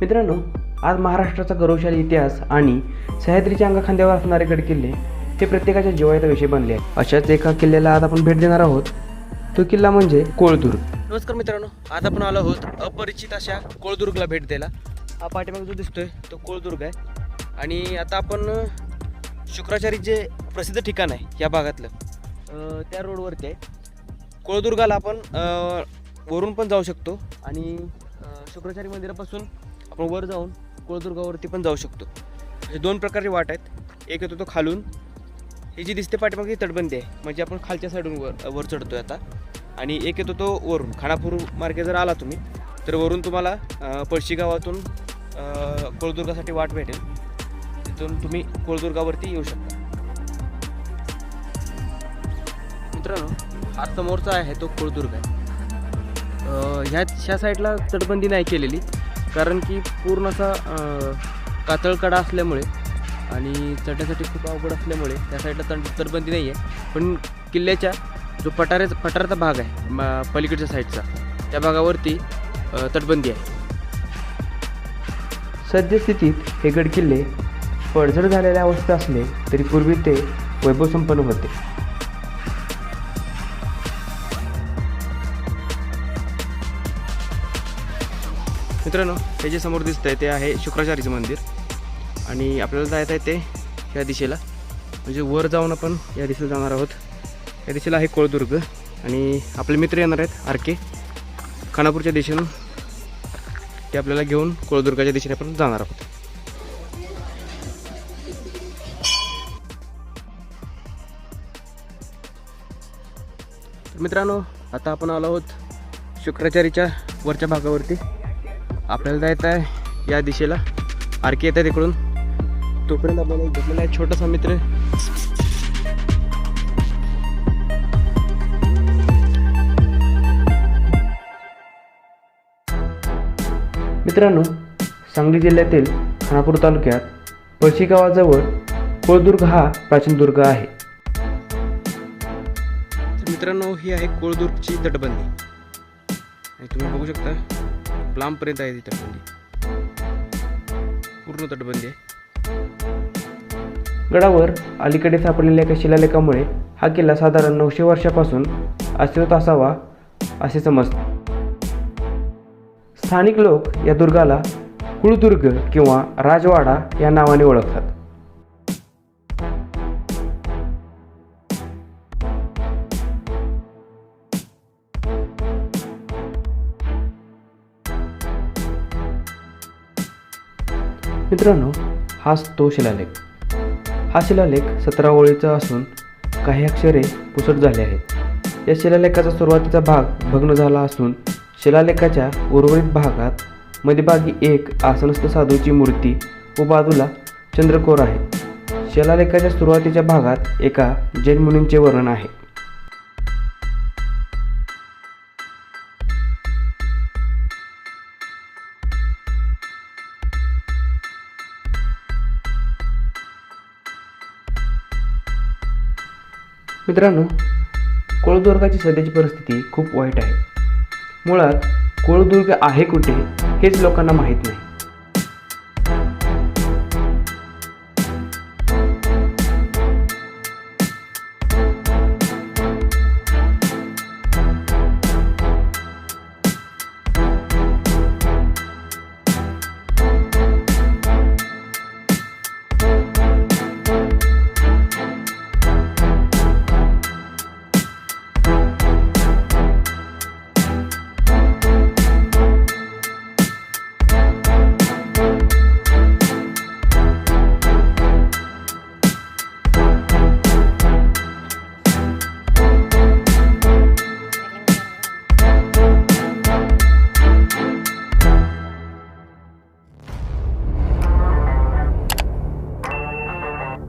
मित्रांनो आज महाराष्ट्राचा गौरवशाली इतिहास आणि सह्याद्रीच्या अंगखांद्यावर असणारे गडकिल्ले हे प्रत्येकाच्या जिवायचा विषय बनले आहे अशाच एका किल्ल्याला आज आपण भेट देणार आहोत. तो किल्ला म्हणजे कोळदुर्ग. नमस्कार मित्रांनो आज आपण आलो आहोत अपरिचित अशा कोळदुर्गला भेट द्यायला. हा पाठीमागे जो दिसतोय तो कोळदुर्ग आहे. आणि आता आपण शुक्राचारी जे प्रसिद्ध ठिकाण आहे या भागातलं त्या रोडवरती आहे. कोळदुर्गाला आपण वरून पण जाऊ शकतो. आणि शुक्राचारी मंदिरापासून आपण वर जाऊन कोळदुर्गावरती पण जाऊ शकतो. हे दोन प्रकारचे वाट आहेत. एक येतो तो खालून. ही जी दिसते पाठीमागे ही तटबंदी आहे. म्हणजे आपण खालच्या साईडून वर वर चढतोय आता. आणि एक येतो तो वरून. खानापूर मार्गे जर आला तुम्ही तर वरून तुम्हाला पळशी गावातून कोळदुर्गासाठी वाट भेटेल. तिथून तुम्ही कोळदुर्गावरती येऊ शकता. मित्रांनो हा समोरचा आहे तो कोळदुर्ग आहे. ह्या ह्या साईडला तटबंदी नाही केलेली. कारण की पूर्ण असा कातळकडा असल्यामुळे आणि चढण्यासाठी खूप अवघड असल्यामुळे त्या साईडला तट तटबंदी नाही आहे पण किल्ल्याच्या जो पठाराचा पठाराचा भाग आहे मा पलीकडच्या साईडचा त्या भागावरती तटबंदी आहे. सद्यस्थितीत हे गडकिल्ले पडझड झालेल्या अवस्थेत असले तरी पूर्वी ते वैभवसंपन्न होते. मित्रांनो हे जे समोर दिसत आहे ते आहे शुक्राचार्यचं मंदिर. आणि आपल्याला जायचं आहे ते या दिशेला. म्हणजे वर जाऊन आपण या दिशेला जाणार आहोत. या दिशेला आहे कोळदुर्ग आणि आपले मित्र येणार आहेत आर के. खानापूरच्या दिशेनं ते आपल्याला घेऊन कोळदुर्गाच्या दिशेने आपण जाणार आहोत. मित्रांनो आता आपण आलो आहोत शुक्राचार्यच्या वरच्या भागावरती. आपल्याला जायचं आहे या दिशेला. आरके येत आहे तिकडून. तोपर्यंत आपल्याला एक भेटलेला आहे छोटासा मित्र. मित्रांनो सांगली जिल्ह्यातील खानापूर तालुक्यात पळशी गावाजवळ कोळदुर्ग हा प्राचीन दुर्ग आहे. मित्रांनो ही आहे कोळदुर्गची तटबंदी. आणि तुम्ही बघू शकता लांबपर्यंत आहे ती तटबंदी पूर्ण तटबंदी आहे. गडावर अलीकडे सापडलेल्या एका शिलालेखामुळे हा किल्ला साधारण नऊशे वर्षापासून अस्तित्वात असावा असे समजते. स्थानिक लोक या दुर्गाला कुळदुर्ग किंवा राजवाडा या नावाने ओळखतात. मित्रांनो हाच तो शिलालेख. हा शिलालेख सतरा ओळीचा असून काही अक्षरे पुसट झाले आहेत. या शिलालेखाचा सुरुवातीचा भाग भग्न झाला असून शिलालेखाच्या उर्वरित भागात मध्यभागी एक आसनस्थ साधूची मूर्ती व बाजूला चंद्रकोर आहे. शिलालेखाच्या सुरुवातीच्या भागात एका जैन मुनींचे वर्णन आहे. मित्रांनो कोळदुर्गाची सध्याची परिस्थिती खूप वाईट आहे. मुळात कोळदुर्ग आहे कुठे हेच लोकांना माहीत नाही.